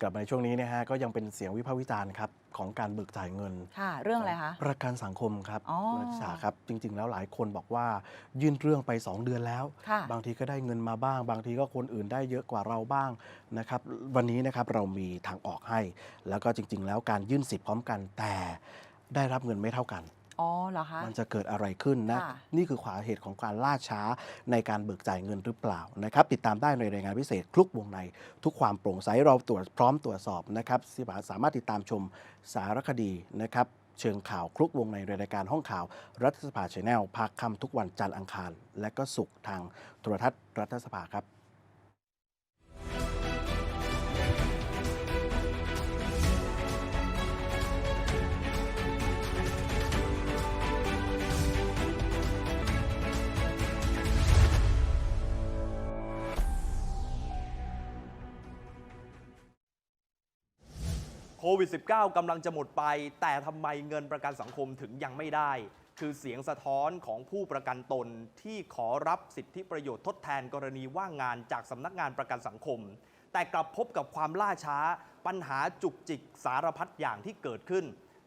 กลับมาในช่วงนี้นะฮะก็ยังเป็นเสียงวิพากษ์วิจารณ์ครับของการเบิกจ่ายเงิน ค่ะ เรื่องอะไรคะ ประกันสังคมครับอ๋อคุณนัทชาครับ จริง ๆ แล้วหลายคนบอกว่ายื่นเรื่องไป 2 เดือนแล้ว ค่ะ บางทีก็ได้เงินมาบ้าง บางทีก็คนอื่นได้เยอะกว่าเราบ้างนะครับ วันนี้นะครับเรามีทางออกให้ แล้วก็จริง ๆ แล้วการยื่นสิทธิ์พร้อมกันแต่ได้รับเงินไม่เท่ากัน อ๋อเหรอคะ มันจะเกิดอะไรขึ้นนะ ค่ะ นี่คือขวาเหตุของการล่าช้าในการเบิกจ่ายเงินหรือเปล่านะครับติดตามได้ในรายงานพิเศษคลุกวงใน ทุกความโปร่งใสเราตรวจพร้อมตรวจสอบนะครับสามารถติดตามชมสารคดีนะครับเชิงข่าวคลุกวงในรายการห้องข่าว รัฐสภาชแนลภาคค่ำทุกวันจันทร์อังคาร และก็ศุกร์ทางโทรทัศน์รัฐสภาครับ ควิด -19 กำลังจะหมดไป แต่ทำไมเงินประกันสังคมถึงยังไม่ได้ คือเสียงสะท้อนของผู้ประกันตนที่ขอรับสิทธิประโยชน์ทดแทนกรณีว่างงานจากสำนักงานประกันสังคม แต่กลับพบกับความล่าช้า ปัญหาจุกจิกสารพัดอย่างที่เกิดขึ้น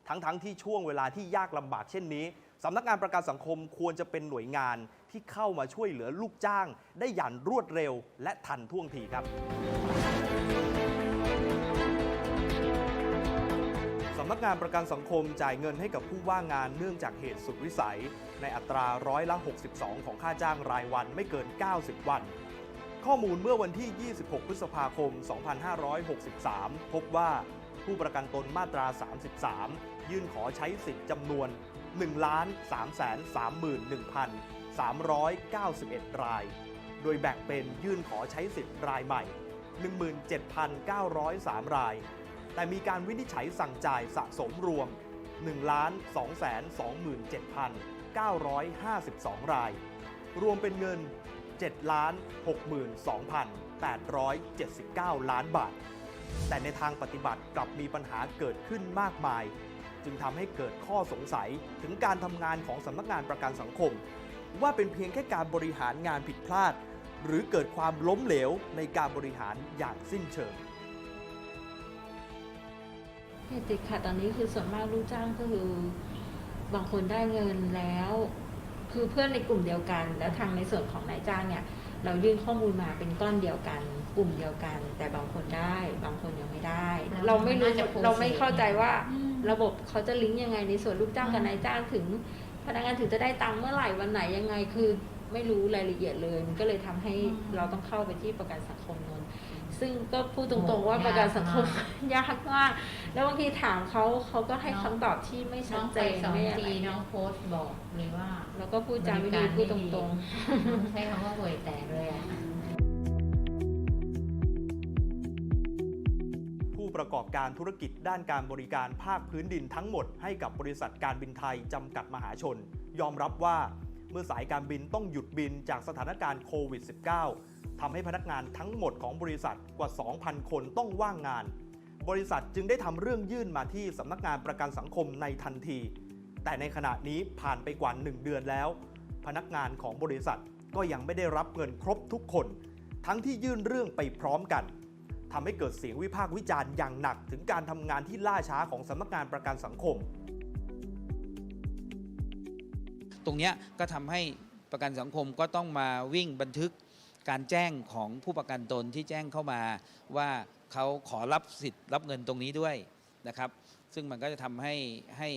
ทั้งๆทที่ช่วงเวลาที่ยากลำบากเช่นนี้สำนักงานประกันสังคมควรจะเป็นหน่วยงานที่เข้ามาช่วยเหลือลูกจ้าง ได้อย่างรวดเร็ว และทันท่วงทีครับำนักงานประกันสังคมจ่ายเงินให้กับผู้ว่างงานเนื่องจากเหตุสุดวิสัย ในอัตราร้อยละ 62 ของค่าจ้างรายวันไม่เกิน 90 วัน ข้อมูลเมื่อวันที่ 26 พฤษภาคม 2563 พบว่าผู้ประกันตนมาตรา 33 ยื่นขอใช้สิทธิ์จำนวน 1 331,391 ราย โดยแบ่งเป็นยื่นขอใช้สิทธิ์รายใหม่ 17,903 ราย แต่มีการวินิจฉัยสั่งจ่ายสะสมรวม 1 2 2 7 952 ราย รวมเป็นเงิน 7 62,879 ล้านบาท แต่ในทางปฏิบัติกลับมีปัญหาเกิดขึ้นมากมาย จึงทำให้เกิดข้อสงสัยถึงการทำงานของสำนักงานประกันสังคม ว่าเป็นเพียงแค่การบริหารงานผิดพลาด หรือเกิดความล้มเหลวในการบริหารอย่างสิ้นเชิง เหตุติดขัดตอนนี้คือส่วนมากลูกจ้างก็คือบางคนได้เงินแล้ว คือเพื่อนในกลุ่มเดียวกัน แล้วทางในส่วนของนายจ้างเนี่ย เรายื่นข้อมูลมาเป็นก้อนเดียวกัน กลุ่มเดียวกัน แต่บางคนได้ บางคนยังไม่ได้แล้วเราไม่รู้น่าจะเราไม่เข้าใจว่าอืมระบบเขาจะลิงก์ยังไงในส่วนลูกจ้างกับอืมนายจ้างถึง พนักงานถึงจะได้ตังค์เมื่อไหร่วันไหนยังไงคือไม่รู้รายละเอียดเลย มันก็เลยทำให้เราต้องเข้าไปที่ประกันสังคมนนท์ ซึ่งก็พูดตรงๆว่าประกันสังคมยากมากแล้วบางทีถามเขาเขาก็ให้คำตอบที่ไม่น้ชัอดงเจไปนสองไม่อะไรทีน้องโพสต์บอกเลยว่า แล้วก็พูดจาไม่ดีพูดตรงใช้คำว่าห่วยแตกเลยอะผู้ประกอบการธุรกิจด้านการบริการภาคพื้นดินทั้งหมดให้กับบริษัทการบินไทยจำกัดมหาชน ยอมรับว่า เมื่อสายการบินต้องหยุดบินจากสถานการณ์โควิด -19 ทำให้พนักงานทั้งหมดของบริษัทกว่า 2,000 คนต้องว่างงาน บริษัทจึงได้ทำเรื่องยื่นมาที่สำนักงานประกันสังคมในทันที แต่ในขณะนี้ผ่านไปกว่า 1 เดือนแล้ว พนักงานของบริษัทก็ยังไม่ได้รับเงินครบทุกคน ทั้งที่ยื่นเรื่องไปพร้อมกันทำให้เกิดเสียงวิพากษ์วิจารณ์อย่างหนักถึงการทำงานที่ล่าช้าของสำนักงานประกันสังคม ตรงนี้ก็ทำให้ประกันสังคมก็ต้องมาวิ่งบันทึกการแจ้งของผู้ประกันตนที่แจ้งเข้ามาว่าเขาขอรับสิทธิ์รับเงินตรงนี้ด้วยนะครับ ซึ่งมันก็จะทำให้ให้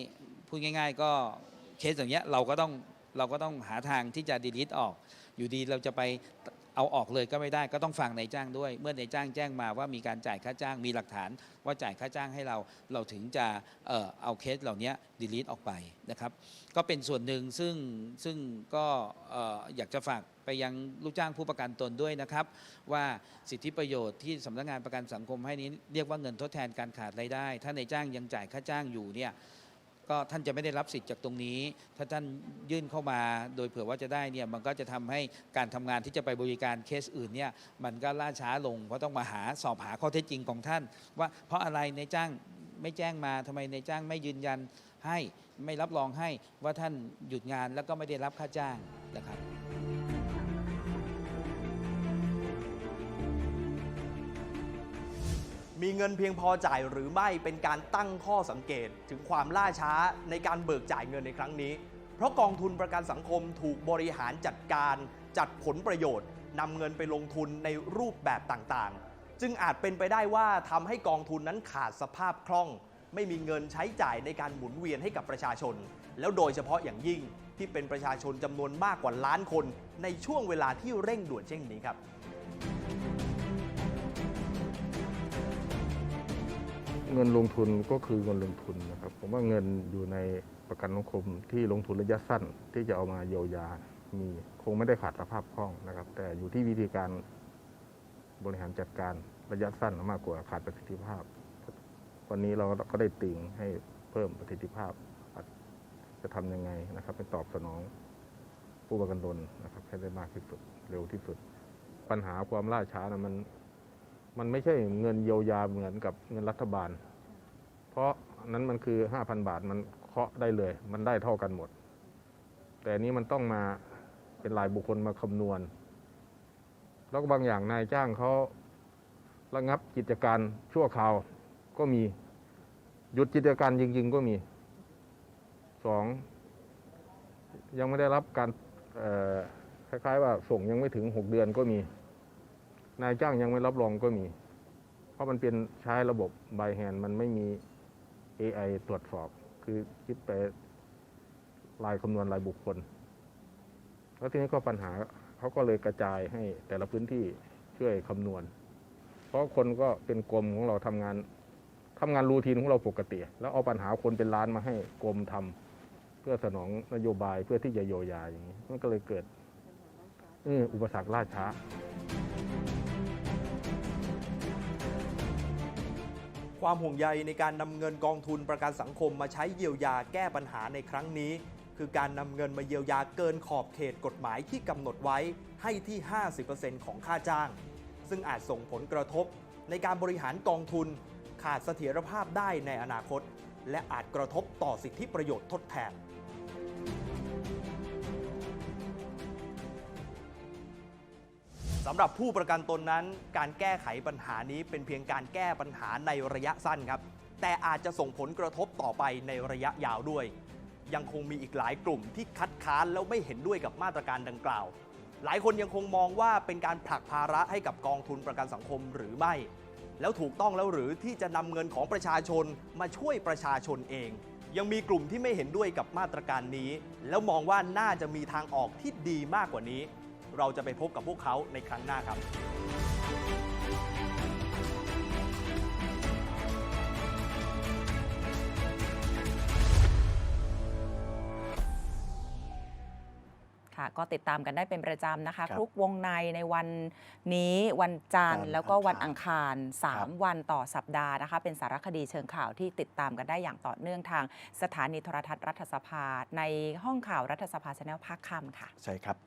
พูดง่าย ๆ ก็เคสอย่างเงี้ยเราก็ต้องเราก็ต้องหาทางที่จะดีลิทออก อยู่ดีเราจะไป เอาออกเลยก็ไม่ได้ก็ต้องฟังนายจ้างด้วย เมื่อนายจ้างแจ้งมาว่ามีการจ่ายค่าจ้างมีหลักฐานว่าจ่ายค่าจ้างให้เรา เราถึงจะเอ่อเอาเคสเหล่านี้ดีลิทออกไปนะครับก็เป็นส่วนหนึ่งซึ่งซึ่งก็เอ่ออยากจะฝากไปยังลูกจ้างผู้ประกันตนด้วยนะครับ ว่าสิทธิประโยชน์ที่สำนักงานประกันสังคมให้นี้เรียกว่าเงินทดแทนการขาดรายได้ ถ้าในายจ้างยังจ่ายค่าจ้างอยู่เนี่ย ก็ท่านจะไม่ได้รับสิทธิ์จากตรงนี้ ถ้าท่านยื่นเข้ามาโดยเผื่อว่าจะได้เนี่ยมันก็จะทำให้การทำงานที่จะไปบริการเคสอื่นเนี่ยมันก็ล่าช้าลง เพราะต้องมาหาสอบหาข้อเท็จจริงของท่าน ว่าเพราะอะไรในจ้างไม่แจ้งมาทำไมในจ้างไม่ยืนยันให้ไม่รับรองให้ว่าท่านหยุดงานแล้วก็ไม่ได้รับค่าจ้างนะครับ มีเงินเพียงพอจ่ายหรือไม่เป็นการตั้งข้อสังเกตถึงความล่าช้าในการเบิกจ่ายเงินในครั้งนี้ เพราะกองทุนประกันสังคมถูกบริหารจัดการจัดผลประโยชน์นำเงินไปลงทุนในรูปแบบต่างๆ จึงอาจเป็นไปได้ว่าทำให้กองทุนนั้นขาดสภาพคล่อง ไม่มีเงินใช้จ่ายในการหมุนเวียนให้กับประชาชน แล้วโดยเฉพาะอย่างยิ่งที่เป็นประชาชนจำนวนมากกว่าล้านคน ในช่วงเวลาที่เร่งด่วนเช่นนี้ครับ เงินลงทุนก็คือเงินลงทุนนะครับผมว่าเงินอยู่ในประกันสังคมที่ลงทุนระยะสั้นที่จะเอามาเยียวยา มีคงไม่ได้ขาดสภาพคล่องนะครับ แต่อยู่ที่วิธีการบริหารจัดการระยะสั้นมากกว่าขาดประสิทธิภาพ วันนี้เราก็ได้ติ่งให้เพิ่มประสิทธิภาพจะทำยังไงนะครับเป็นตอบสนองผู้ประกันตนนะครับให้ได้มากที่สุดเร็วที่สุด ปัญหาความล่าช้านะมัน มันไม่ใช่เงินเยียวยาเหมือนกับเงินรัฐบาล เพราะนั้นมันคือ 5,000 บาทมันเคาะได้เลย มันได้เท่ากันหมด แต่นี้มันต้องมาเป็นรายบุคคลมาคำนวณ แล้วก็บางอย่างนายจ้างเขาระงับกิจการชั่วคราวก็มีหยุดกิจการจริง ๆ ก็มีสองยังไม่ได้รับการคล้ายๆว่าส่งยังไม่ถึง6เดือนก็มี นายจ้างยังไม่รับรองก็มี เพราะมันเป็นใช้ระบบใบแฮนมันไม่มี AI ตรวจสอบ คือคิดไปรายคำนวณรายบุคคล แล้วทีนี้ก็ปัญหาเขาก็เลยกระจายให้แต่ละพื้นที่ช่วยคำนวณ เพราะคนก็เป็นกรมของเราทำงานทำงานรูทีนของเราปกติ แล้วเอาปัญหาคนเป็นล้านมาให้กรมทำเพื่อสนองนโยบายเพื่อที่จะโยยาอย่างนี้ มันก็เลยเกิดอุปสรรคล่าช้า ความห่วงใยในการนำเงินกองทุนประกันสังคมมาใช้เยียวยาแก้ปัญหาในครั้งนี้ คือการนำเงินมาเยียวยาเกินขอบเขตกฎหมายที่กำหนดไว้ให้ที่ 50%ของค่าจ้าง ซึ่งอาจส่งผลกระทบ ในการบริหารกองทุน ขาดเสถียรภาพได้ในอนาคต และอาจกระทบต่อสิทธิประโยชน์ทดแทน สำหรับผู้ประกันตนนั้น การแก้ไขปัญหานี้เป็นเพียงการแก้ปัญหาในระยะสั้นครับ แต่อาจจะส่งผลกระทบต่อไปในระยะยาวด้วย ยังคงมีอีกหลายกลุ่มที่คัดค้านแล้วไม่เห็นด้วยกับมาตรการดังกล่าว หลายคนยังคงมองว่าเป็นการผลักภาระให้กับกองทุนประกันสังคมหรือไม่ แล้วถูกต้องแล้วหรือที่จะนำเงินของประชาชนมาช่วยประชาชนเอง ยังมีกลุ่มที่ไม่เห็นด้วยกับมาตรการนี้ แล้วมองว่าน่าจะมีทางออกที่ดีมากกว่านี้ เราจะไปพบกับพวกเขาในครั้งหน้าครับค่ะก็ติดตามกันได้เป็นประจำนะคะ ครับคลุกวงในในวันนี้วันจันทร์วันแล้วก็วันอัอังงคาคารครับ3วันต่อสัปดาห์นะคะ เป็นสารคดีเชิงข่าวที่ติดตามกันได้อย่างต่อเนื่องทางสถานีโทรทัศน์รัฐสภา ในห้องข่าวรัฐสภาชแนลภาคค่ำค่ะ ใช่ครับ